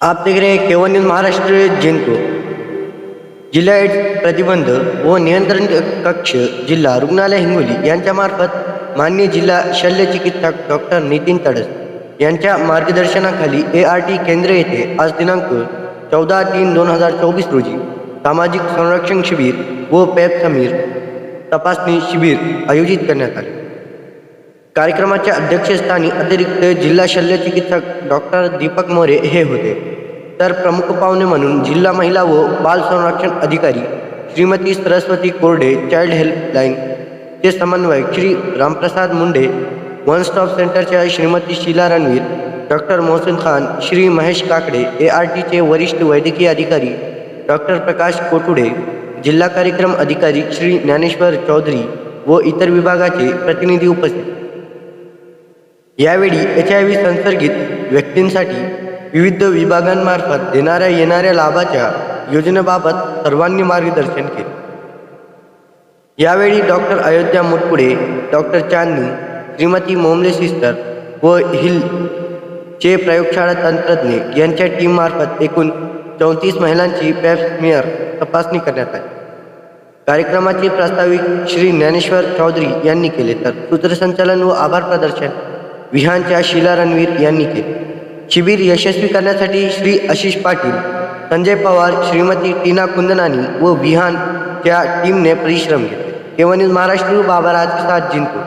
आप देख रहे हैं न्यूज महाराष्ट्र जिंको जिल्हा एड्स प्रतिबंध व नियंत्रण कक्ष जिल्हा रुग्णालय हिंगोली यांच्यामार्फत मान्य जिल्हा शल्य चिकित्सक डॉक्टर नितीन तडस यांच्या मार्गदर्शनाखाली ए आर टी केंद्र येथे आज दिनांक चौदा तीन दोन हजार चोवीस रोजी सामाजिक संरक्षण शिबिर व पॅप समीर तपासणी शिबिर आयोजित करण्यात आले. कार्यक्रमाच्या अध्यक्षस्थानी अतिरिक्त जिल्हा शल्य चिकित्सक डॉक्टर दीपक मोरे हे होते. तर प्रमुख पाहुणे म्हणून जिल्हा महिला व बाल संरक्षण अधिकारी श्रीमती सरस्वती कोरडे चाइल्ड हेल्पलाईन चे समन्वयक श्री रामप्रसाद मुंडे वन स्टॉप सेंटरच्या Shrimati Sheela Ranveer doctor Mohsin Khan Shri Mahesh Kakade A R टीचे वरिष्ठ वैद्यकीय अधिकारी डॉक्टर प्रकाश कोटुडे जिल्हा कार्यक्रम अधिकारी श्री ज्ञानेश्वर चौधरी व इतर विभागाचे प्रतिनिधी उपस्थित. यावेळी एच आय व्ही संसर्गित व्यक्तींसाठी विविध विभागांमार्फत देणाऱ्या येणाऱ्या लाभाच्या योजनेबाबत सर्वांनी मार्गदर्शन केले. यावेळी doctor Ayodhya Mutkude doctor Chandni Shrimati Momle sister व हिल चे प्रयोगशाळा तंत्रज्ञ यांच्या टीममार्फत एकूण चौतीस महिलांची पॅप्समियर तपासणी करण्यात आली. कार्यक्रमाचे प्रास्ताविक श्री ज्ञानेश्वर चौधरी यांनी केले तर सूत्रसंचालन व आभार प्रदर्शन विहानच्या शीला रणवीर यांनी केले. शिबिर यशस्वी करण्यासाठी श्री आशिष पाटील संजय पवार श्रीमती टीना कुंदनानी व विहान त्या टीमने परिश्रम घेतले. केवळ महाराष्ट्र बाबा राजसाद जिंकतो